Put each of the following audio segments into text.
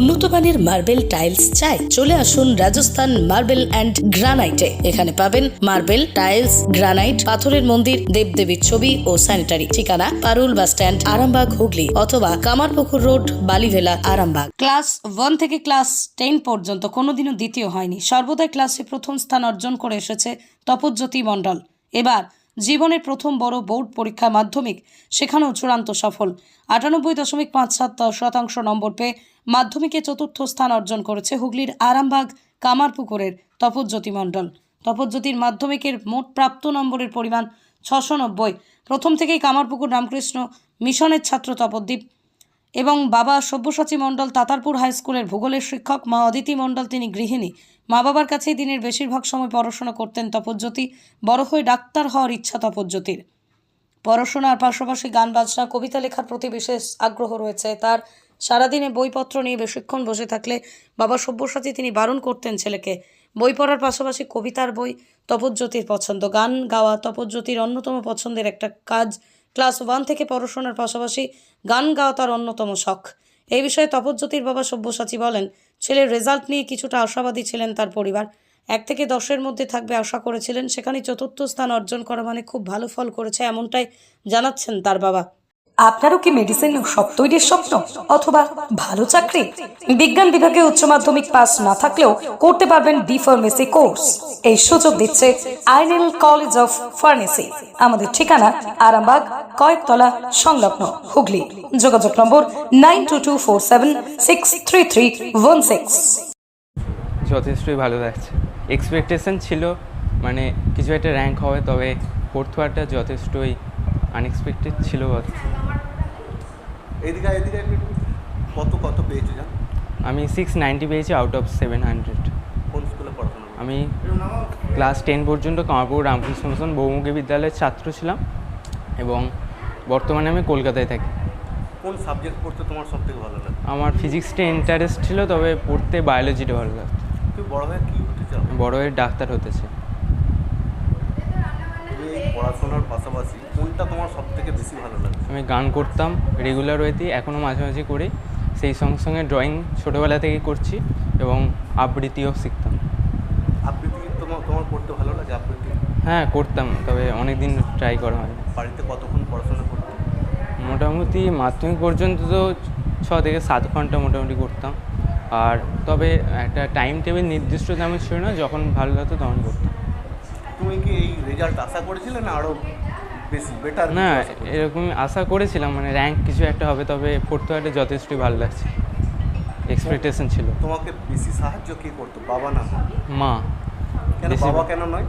উন্নত মানের marble tiles চাই, চলে আসুন রাজস্থান মার্বেল অ্যান্ড গ্রানাইটে। এখানে পাবেন মার্বেল, টাইলস, গ্রানাইট, পাথরের মন্দির, দেবদেবীর ছবি ও স্যানিটারি। ঠিকানা, পারুল বাস স্ট্যান্ড, আরামবাগ, হুগলি অথবা Kamarpukur road, Balibhela, Arambagh. Class one থেকে ক্লাস টেন পর্যন্ত কোনোদিনও দ্বিতীয় হয়নি। সর্বদাই ক্লাসে প্রথম স্থান অর্জন করে এসেছে তপজ্যোতি মণ্ডল। এবার জীবনের প্রথম বড় বোর্ড পরীক্ষা মাধ্যমিক, সেখানেও চূড়ান্ত সফল। আটানব্বই দশমিক পাঁচ সাত শতাংশ নম্বর পেয়ে মাধ্যমিকে চতুর্থ স্থান অর্জন করেছে হুগলির আরামবাগ কামারপুকুরের তপজ্যোতি মণ্ডল। তপজ্যোতির মাধ্যমিকের মোট প্রাপ্ত নম্বরের পরিমাণ ছশো নব্বই প্রথম থেকেই কামারপুকুর, রামকৃষ্ণ মিশনের ছাত্র তপদ্বীপ এবং বাবা সব্যসাচী মণ্ডল তাতারপুর হাই স্কুলের ভূগোলের শিক্ষক, মা অদিতি মণ্ডল তিনি গৃহিণী। মা বাবার কাছেই দিনের বেশিরভাগ সময় পড়াশোনা করতেন তপজ্যোতি, বড় হয়ে ডাক্তার হওয়ার ইচ্ছা তপজ্যোতির। পড়াশোনার পাশাপাশি গান, বাজনা, কবিতা লেখার প্রতি বিশেষ আগ্রহ রয়েছে। তার সারাদিনে বইপত্র নিয়ে বেশিক্ষণ বসে থাকলে বাবা সব্যসাচী তিনি বারণ করতেন ছেলেকে। বই পড়ার পাশাপাশি কবিতার বই তপজ্যোতির পছন্দ। গান গাওয়া তপজ্যোতির অন্যতম পছন্দের একটা কাজ ক্লাস ওয়ান থেকে পড়াশোনার পাশাপাশি গান গাওয়া তার অন্যতম শখ। এই বিষয়ে তপজ্যোতির বাবা সব্যসাচী বলেন, ছেলের রেজাল্ট নিয়ে কিছুটা আশাবাদী ছিলেন তার পরিবার। এক থেকে দশের মধ্যে থাকবে আশা করেছিলেন, সেখানে চতুর্থ স্থান অর্জন করা মানে খুব ভালো ফল করেছে এমনটাই জানাচ্ছেন তার বাবা। আপনারও কি মেডিসিন সব তৈরির স্বপ্ন? অথবা ভালো চাকরি? বিজ্ঞান বিভাগে উচ্চ মাধ্যমিক পাস না থাকলেও করতে পারবেন বি ফার্মেসি কোর্স এই সুযোগ দিচ্ছে আইনেল কলেজ অফ ফার্মেসি আমাদের ঠিকানা আরামবাগ কয়েকতলা সংলগ্ন হুগলি। যোগাযোগ number nine two two four seven six three three one six. যথেষ্টই ভালো লাগছে। এক্সপেকটেশন ছিল মানে কিছু একটা র্যাঙ্ক হবে তবে ফোর্থ হওয়াটা যথেষ্টই আনএক্সপেক্টেড ছিল এদিকে এদিকে কত কত পেয়েছ জান? আমি সিক্স নাইনটি পেয়েছি আউট অফ সেভেন হান্ড্রেড কোন স্কুলে পড়াশোনা আমি ক্লাস টেন পর্যন্ত কামারপুর রামকৃষ্ণ মিশন বহুমুখী বিদ্যালয়ের ছাত্র ছিলাম। এবং বর্তমানে আমি কলকাতায় থাকি। কোন সাবজেক্ট পড়তে তোমার সব থেকে ভালো লাগে? আমার ফিজিক্সটা ইন্টারেস্ট ছিল তবে পড়তে বায়োলজিটা ভালো লাগতো। তুমি বড় হয়ে কি হতে চাও? বড় হয়ে ডাক্তার হতেছে তুমি পড়াশোনার পাশাপাশি কোনটা তোমার সব থেকে বেশি ভালো লাগে? আমি গান করতাম রেগুলার ওয়েতেই এখনও মাঝে মাঝে করি। সেই সঙ্গে সঙ্গে ড্রয়িং ছোটোবেলা থেকেই করছি এবং আবৃত্তিও শিখতাম। আবৃত্তি তোমার তোমার পড়তে ভালো লাগে আবৃত্তি? হ্যাঁ করতাম তবে অনেক দিন ট্রাই করা হয় বাড়িতে কতক্ষণ পড়াশোনা মোটামুটি মাধ্যমিক পর্যন্ত তো ছ থেকে সাত ঘণ্টা মোটামুটি করতাম। আর তবে একটা টাইম টেবিল নির্দিষ্ট তেমন ছিল না যখন ভালো লাগতো তখন করতাম। তুমি কি এই রেজাল্ট আশা করেছিলে না আরও বেশি বেটার না এরকম আশা করেছিলাম মানে র্যাঙ্ক কিছু একটা হবে তবে পড়তে হলে যথেষ্টই ভালো লাগছে। এক্সপেকটেশন ছিল। তোমাকে বেশি সাহায্য কে করতো বাবা না? মা? কেন বাবা কেন নয়?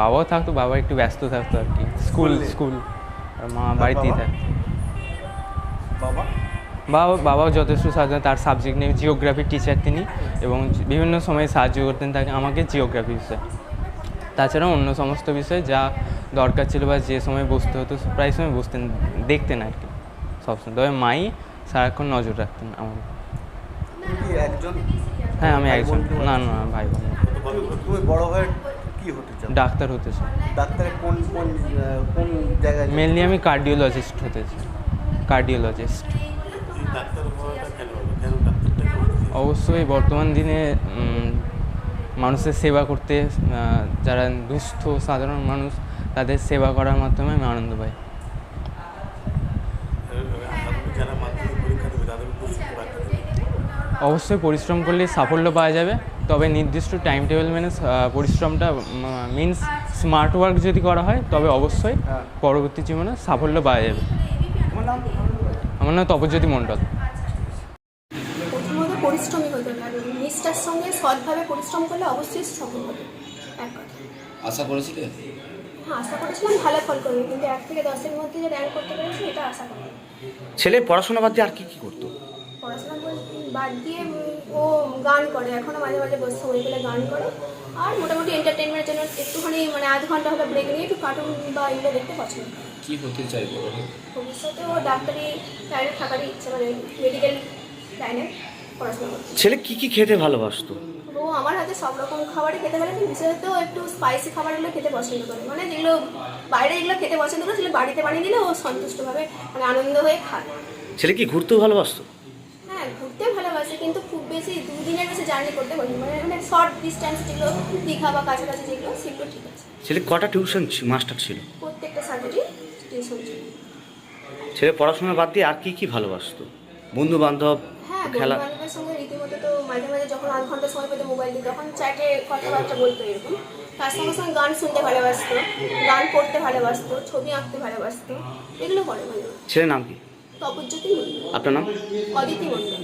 বাবাও থাকতো বাবা একটু ব্যস্ত থাকতো আর কি। স্কুল স্কুল আর মা বাড়িতেই থাকতো। বাবা? বাবা বাবাও যথেষ্ট সাহায্য তার সাবজেক্ট নিয়ে জিওগ্রাফির টিচার তিনি এবং বিভিন্ন সময় সাহায্য করতেন তাকে আমাকে জিওগ্রাফি বিষয়ে। তাছাড়াও অন্য সমস্ত বিষয়ে যা দরকার ছিল বা যে সময় বসতে হতো প্রায় সময় বসতেন দেখতেন আর কি। সবসময় তবে মাই সারাক্ষণ নজর রাখতেন আমার হ্যাঁ আমি একজন। না না ভাই বোন তুমি বড় হয়ে কি হতে চাও? ডাক্তার হতে চাই। ডাক্তারের কোন কোন কোন জায়গায় মেনলি আমি কার্ডিওলজিস্ট হতে চাই। কার্ডিওলজিস্ট অবশ্যই বর্তমান দিনে মানুষের সেবা করতে যারা দুস্থ সাধারণ মানুষ তাদের সেবা করার মাধ্যমে আমি আনন্দ পাই। অবশ্যই পরিশ্রম করলে সাফল্য পাওয়া যাবে তবে নির্দিষ্ট টাইম টেবিল মেনে পরিশ্রমটা মিনস স্মার্ট ওয়ার্ক যদি করা হয় তবে অবশ্যই হ্যাঁ। পরবর্তী জীবনে সাফল্য পাওয়া যাবে। আমার নাম তপজ্যোতি মণ্ডল। প্রথমত পরিশ্রমী হতে হবে। নিষ্ঠার সঙ্গে সৎভাবে পরিশ্রম করলে অবশ্যই সফল হবে। এক কথা। আশা করেছিলে? হ্যাঁ আশা করেছিলাম ভালো ফল করবে। কিন্তু এক থেকে দশের মধ্যে যে র্যাঙ্ক করতে পেরেছি এটা আশা করি ছেলে পড়াশোনা বাদ দিয়ে আর কি কি করতো? পড়াশোনা বাদ দিয়ে ও গান করে। এখনও মাঝে মাঝে বসে হয়ে গেলে গান করে। আর মোটামুটি এন্টারটেনমেন্টের জন্য একটুখানি মানে আধ ঘণ্টা হবে ব্রেক নিয়ে একটু কার্টুন বা এগুলো দেখতে পছন্দ করে। কি হতে চাইব? ভবিষ্যতে ও ডাক্তারি লাইনে থাকারই ইচ্ছে মানে মেডিকেল লাইনে পড়াশোনা করছে ছেলে কি কি খেতে ভালোবাসতো? ও আমার হাতে সব রকম খাবারই খেতে কিন্তু বিশেষত একটু স্পাইসি খাবারগুলো খেতে পছন্দ করে। মানে যেগুলো বাইরে যেগুলো খেতে পছন্দ করে সেগুলো বাড়িতে বানিয়ে দিলে ও সন্তুষ্টভাবে মানে আনন্দ হয়ে খায়। ছেলে কি ঘুরতেও ভালোবাসতো? হ্যাঁ ঘুরতে ভালোবাসে কিন্তু খুব বেশি দুদিনের বেশি জার্নি করতে পারি মানে মানে শর্ট ডিস্টেন্স যেগুলো দীঘা বা কাছাকাছি যেগুলো সেগুলো ঠিক আছে। ছেলে কটা টিউশন মাস্টার ছিল? প্রত্যেকটা সাবজেক্টই ছিল ছেলে পড়াশোনা বাদ দিয়ে আর কি কি ভালোবাসতো? বন্ধু বান্ধব হ্যাঁ খেলা বান্ধবের সঙ্গে রীতিমতো তো মাঝে মাঝে যখন আধ ঘণ্টা সময় পেতো মোবাইল দিয়ে তখন চ্যাটে কথাবার্তা বলতো এরকম। তার সঙ্গে সঙ্গে গান শুনতে ভালোবাসতো গান পড়তে ভালোবাসতো ছবি আঁকতে ভালোবাসতো এগুলো করে ভালো। ছেলের নাম কি? তপজ্যোতি মণ্ডল। আপনার নাম? অদিতি মণ্ডল।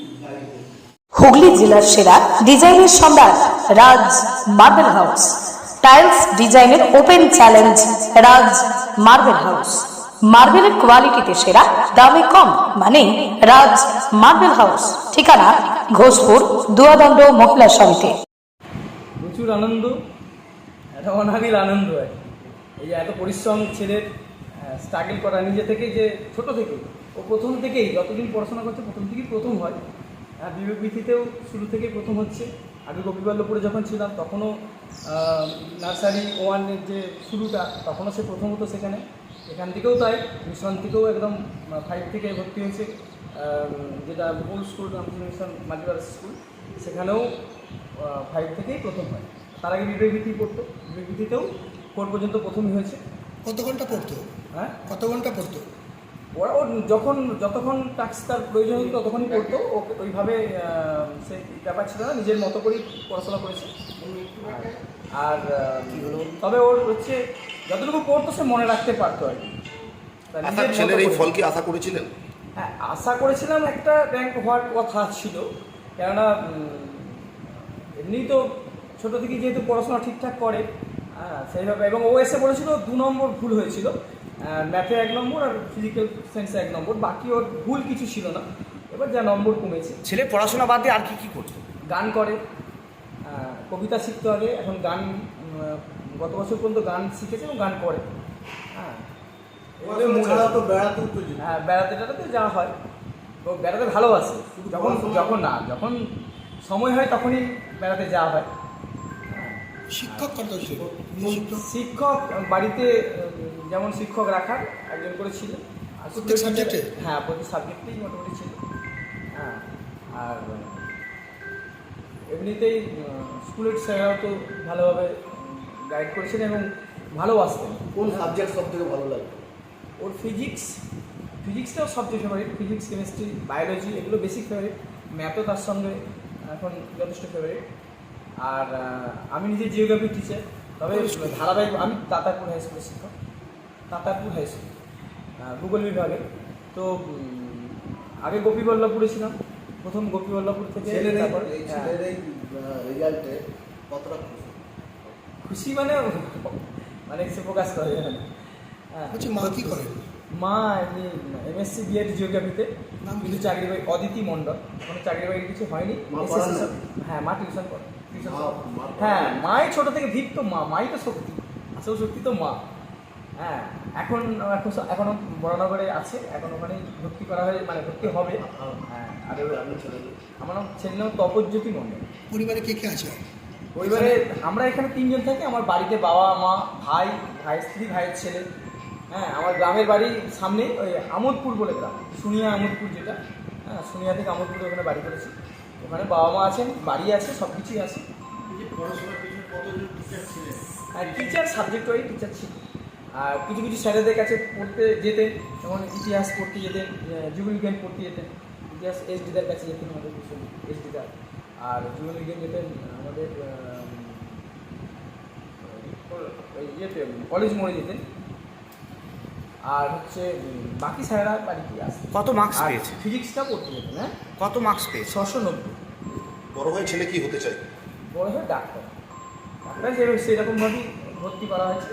হুগলি জেলার সেরা ডিজাইনের Samrat Raj marble house. Tiles ডিজাইনের open challenge Raj marble house. মার্বেলের কোয়ালিটিতে সেরা, দামে কম মানে রাজ মার্বেল হাউস ঠিকানা ঘোষপুর, দুয়াদণ্ড মহিলা সমিতি। প্রচুর আনন্দ একটা অনাবিল আনন্দ আর এই যে এত পরিশ্রম ছেলের স্ট্রাগল করা নিজে থেকে যে ছোট থেকে, ও প্রথম থেকেই, যতদিন পড়াশোনা করছে, প্রথম থেকেই প্রথম হয়। আর বিবেক বিথিতেও শুরু থেকে প্রথম হচ্ছে। আগে গোপীবল্লভপুরে যখন ছিলাম, তখনও নার্সারি ওয়ানের যে শুরুটা, তখনও সে প্রথম হতো সেখানে। এখান থেকেও তাই মিশন থেকেও একদম ফাইভ থেকে ভর্তি হয়েছে যেটা গোল school Ramakrishna Mission multiverse school সেখানেও ফাইভ থেকেই প্রথম হয়। তার আগে বিবেক ভিত্তি পড়তো বিবেক ভিত্তিতেও ফোর পর্যন্ত প্রথমই হয়েছে। কত ঘণ্টা পড়তো? হ্যাঁ? কত ঘণ্টা পড়তো? ওরা ওর যখন যতক্ষণ টাক্স তার প্রয়োজন হতো ততক্ষণই পড়তো ও ওইভাবে সেই ব্যাপার ছিল না নিজের মতো করেই পড়াশোনা করেছে। আর কি হলো তবে ওর হচ্ছে যতটুকু পড়তো সে মনে রাখতে পারতো আর কি। ছেলের এই ফল কি আশা করেছিলেন? হ্যাঁ আশা করেছিলাম একটা র্যাঙ্ক হওয়ার কথা ছিল। কেননা উম, এমনিই তো ছোটো থেকে যেহেতু পড়াশোনা ঠিকঠাক করে হ্যাঁ সেইভাবে এবং ও এসে বলেছিল দু নম্বর ভুল হয়েছিল। ম্যাথে এক নম্বর আর ফিজিক্যাল সায়েন্সে এক নম্বর। বাকি ওর ভুল কিছু ছিল না। এবার যা নম্বর কমেছে। ছেলে পড়াশোনা বাদ দিয়ে আর কি কি করতো? গান করে। কবিতা শিখতে হবে। এখন গান গত বছর পর্যন্ত গান শিখেছে এবং গান করে। হ্যাঁ। হ্যাঁ বেড়াতে টেড়াতে যাওয়া হয়। তো বেড়াতে ভালোবাসে। যখন যখন না যখন সময় হয় তখনই বেড়াতে যাওয়া হয়। শিক্ষক কত ছিল? শিক্ষক বাড়িতে যেমন শিক্ষক রাখার একজন করে ছিল। আর প্রত্যেক হ্যাঁ প্রতি সাবজেক্টেই মোটামুটি ছিল। হ্যাঁ আর এমনিতেই স্কুলের স্যাররাও তো ভালোভাবে গাইড করেছেন এবং ভালোবাসতেন কোন সাবজেক্ট সব থেকে ভালো লাগে? ওর ফিজিক্স ফিজিক্সটাও সবচেয়ে ফেভারিট ফিজিক্স কেমিস্ট্রি বায়োলজি এগুলো বেসিক ফেভারিট ম্যাথও তার সঙ্গে এখন যথেষ্ট ফেভারিট আর আমি নিজে জিওগ্রাফি টিচার তবে ধারাবাহিক আমি তাতারপুর হাই স্কুলের শিক্ষক। তাতারপুর হাই স্কুল ভূগোল বিভাগে। তো আগে গোপীবল্লভপুরে ছিলাম প্রথম গোপীবল্লভপুর থেকে তারপর হ্যাঁ, রেজাল্টে কতটা খুশি? মানে মানে সে প্রকাশ করে। না। হ্যাঁ। বলছি মা কি করেন মা এমনি এমএসসি বিএড জিওগ্রাফিতে নাম কি? কিন্তু চাকরি বাকরি অদিতি মণ্ডল। কোনো চাকরি বাকরি কিছু হয়নি। হ্যাঁ মা টিউশন করে হ্যাঁ মাই ছোট থেকে ভিত তো মা মাই তো শক্তি। আসল শক্তি তো মা। হ্যাঁ এখন এখন এখনও বড়নগরে আছে এখন ওখানে ভর্তি করা হয়ে মানে ভর্তি হবে। হ্যাঁ আর আমার নাম ছেলের নাম তপজ্যোতি মণ্ডল। পরিবারে কে কে আছে? পরিবারে আমরা এখানে তিনজন থাকি আমার বাড়িতে বাবা মা ভাই ভাই স্ত্রী ভাইয়ের ছেলে। হ্যাঁ আমার গ্রামের বাড়ি সামনে ওই আমোদপুর বলে গ্রাম সুনিয়া আমোদপুর যেটা। হ্যাঁ সুনিয়া থেকে আমোদপুরে ওখানে বাড়ি করেছি। ওখানে বাবা মা আছেন বাড়ি আছে সব কিছুই আছে। টিচার ছিলেন? হ্যাঁ টিচার সাবজেক্ট ওয়াইজ টিচার ছিল। আর কিছু কিছু স্যারেদের কাছে পড়তে যেতেন যেমন ইতিহাস পড়তে যেতেন জীববিজ্ঞান পড়তে যেতেন। ইতিহাস এস ডিদার কাছে যেতেন আমাদের এস ডিদার আর জীববিজ্ঞান যেতেন আমাদের ওই ইয়েতে কলেজ মোড়ে যেতেন। আর হচ্ছে বাকি স্যারেরা বাড়িতে আসতেন। কত মার্কস পেয়েছে? ফিজিক্সটা পড়তে যেতেন হ্যাঁ? কত মার্কস পেয়েছে? ছশো নব্বই। বড় হয়ে ছেলে কি হতে চাই বড় হয়ে ডাক্তার। ডাক্তার সেরকম সেরকমভাবেই ভর্তি করা হয়েছে।